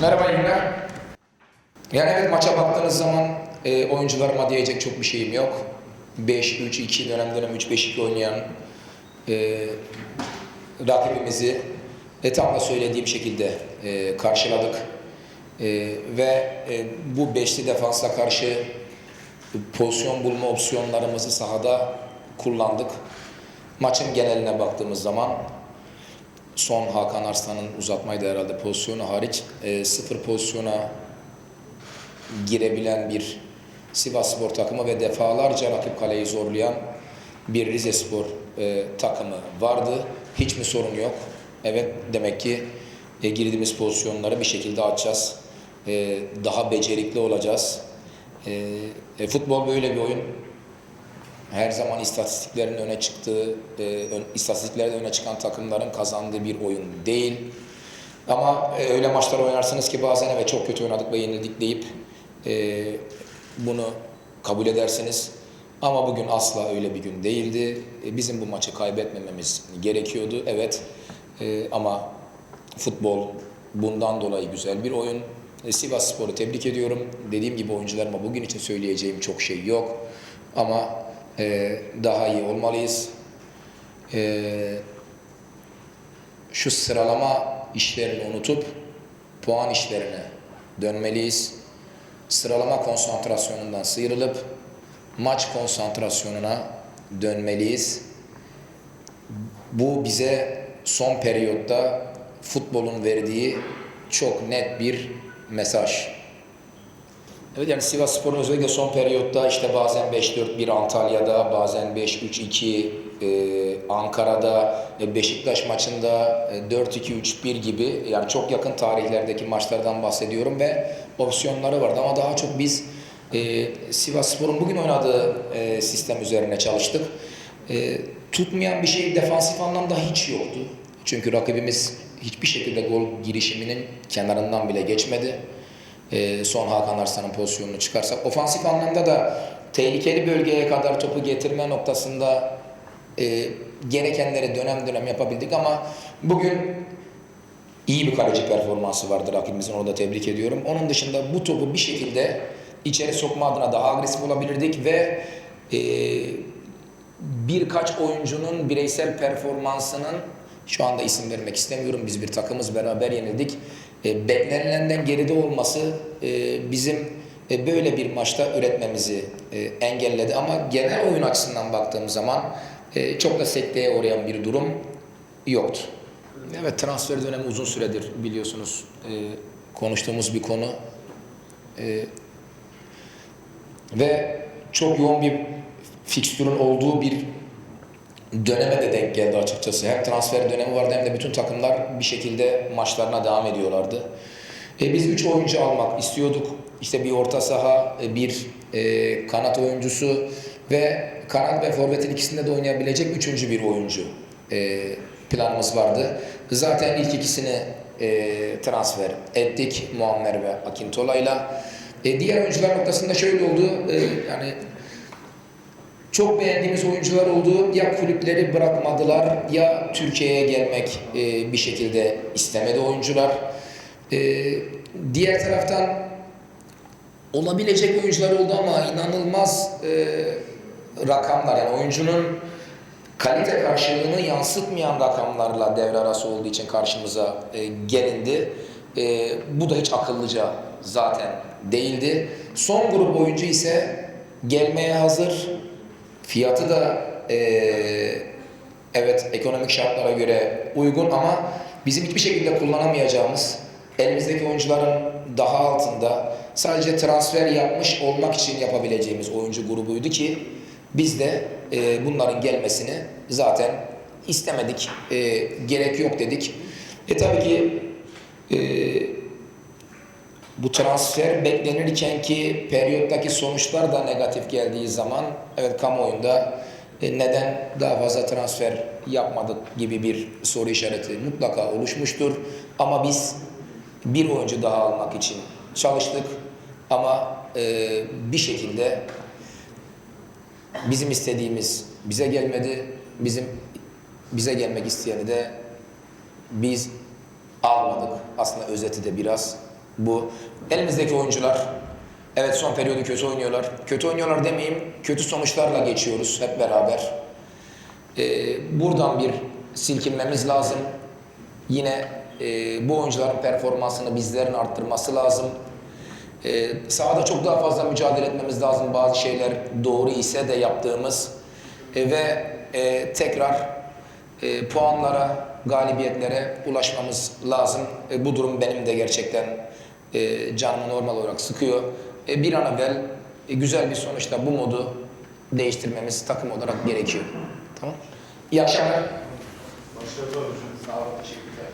Merhaba yine. Yani evet maça baktığınız zaman e, oyuncularıma diyecek çok bir şeyim yok. 5-3-2 dönem dönem 3-5-2 oynayan e, rakibimizi e, tam da söylediğim şekilde e, karşıladık. E, ve e, bu beşli defansla karşı pozisyon bulma opsiyonlarımızı sahada kullandık. Maçın geneline baktığımız zaman son Hakan Arslan'ın uzatmaydı herhalde pozisyonu hariç e, sıfır pozisyona girebilen bir Sivas Spor takımı ve defalarca rakip kaleyi zorlayan bir Rize Spor e, takımı vardı. Hiç mi sorun yok? Evet demek ki e, girdiğimiz pozisyonları bir şekilde açacağız. E, daha becerikli olacağız. E, e, futbol böyle bir oyun her zaman istatistiklerin öne çıktığı, e, istatistiklerde öne çıkan takımların kazandığı bir oyun değil. Ama e, öyle maçlar oynarsınız ki bazen evet çok kötü oynadık ve yenildik deyip e, bunu kabul edersiniz. Ama bugün asla öyle bir gün değildi. E, bizim bu maçı kaybetmememiz gerekiyordu. Evet E, ama futbol bundan dolayı güzel bir oyun. E, Sivas Spor'u tebrik ediyorum. Dediğim gibi oyuncularıma bugün için söyleyeceğim çok şey yok. Ama e, daha iyi olmalıyız. E, şu sıralama işlerini unutup puan işlerine dönmeliyiz. Sıralama konsantrasyonundan sıyrılıp maç konsantrasyonuna dönmeliyiz. Bu bize son periyotta futbolun verdiği çok net bir mesaj. Evet yani Sivas Spor'un özellikle son periyotta işte bazen 5-4-1 Antalya'da, bazen 5-3-2 e, Ankara'da, e, Beşiktaş maçında e, 4-2-3-1 gibi yani çok yakın tarihlerdeki maçlardan bahsediyorum ve opsiyonları vardı ama daha çok biz e, Sivas Spor'un bugün oynadığı e, sistem üzerine çalıştık. E, tutmayan bir şey defansif anlamda hiç yoktu. Çünkü rakibimiz hiçbir şekilde gol girişiminin kenarından bile geçmedi. E, son Hakan Arslan'ın pozisyonunu çıkarsak. Ofansif anlamda da tehlikeli bölgeye kadar topu getirme noktasında e, gerekenleri dönem dönem yapabildik ama bugün iyi bir kaleci performansı vardı rakibimizin orada tebrik ediyorum. Onun dışında bu topu bir şekilde içeri sokma adına daha agresif olabilirdik ve e, birkaç oyuncunun bireysel performansının şu anda isim vermek istemiyorum. Biz bir takımız beraber yenildik. E, beklenilenden geride olması e, bizim e, böyle bir maçta üretmemizi e, engelledi. Ama genel oyun açısından baktığım zaman e, çok da sekteye uğrayan bir durum yoktu. Evet transfer dönemi uzun süredir biliyorsunuz e, konuştuğumuz bir konu. E, ve çok yoğun bir fikstürün olduğu bir döneme de denk geldi açıkçası. Hem transfer dönemi vardı hem de bütün takımlar bir şekilde maçlarına devam ediyorlardı. E, biz 3 oyuncu almak istiyorduk. İşte bir orta saha, e, bir e, kanat oyuncusu ve kanat ve forvetin ikisinde de oynayabilecek üçüncü bir oyuncu e, planımız vardı. Zaten ilk ikisini e, transfer ettik Muammer ve Akintola'yla. E, diğer oyuncular noktasında şöyle oldu. E, yani çok beğendiğimiz oyuncular oldu. Ya kulüpleri bırakmadılar ya Türkiye'ye gelmek e, bir şekilde istemedi oyuncular. E, diğer taraftan olabilecek oyuncular oldu ama inanılmaz e, rakamlar yani oyuncunun kalite karşılığını yansıtmayan rakamlarla devre arası olduğu için karşımıza e, gelindi. E, bu da hiç akıllıca zaten değildi. Son grup oyuncu ise gelmeye hazır. Fiyatı da e, evet ekonomik şartlara göre uygun ama bizim hiçbir şekilde kullanamayacağımız elimizdeki oyuncuların daha altında sadece transfer yapmış olmak için yapabileceğimiz oyuncu grubuydu ki biz de e, bunların gelmesini zaten istemedik, e, gerek yok dedik. E tabii ki e, bu transfer beklenirken ki periyottaki sonuçlar da negatif geldiği zaman evet kamuoyunda e, neden daha fazla transfer yapmadık gibi bir soru işareti mutlaka oluşmuştur. Ama biz bir oyuncu daha almak için çalıştık ama e, bir şekilde bizim istediğimiz bize gelmedi. Bizim bize gelmek isteyeni de biz almadık. Aslında özeti de biraz bu. Elimizdeki oyuncular evet son periyodu kötü oynuyorlar. Kötü oynuyorlar demeyeyim. Kötü sonuçlarla geçiyoruz hep beraber. Ee, buradan bir silkinmemiz lazım. Yine e, bu oyuncuların performansını bizlerin arttırması lazım. Ee, sahada çok daha fazla mücadele etmemiz lazım. Bazı şeyler doğru ise de yaptığımız E, ve e, tekrar e, puanlara, galibiyetlere ulaşmamız lazım. E, bu durum benim de gerçekten e, canımı normal olarak sıkıyor. E, bir an evvel e, güzel bir sonuçta bu modu değiştirmemiz takım olarak gerekiyor. Tamam. İyi akşamlar. Başarılar hocam. Sağ olun. Teşekkürler.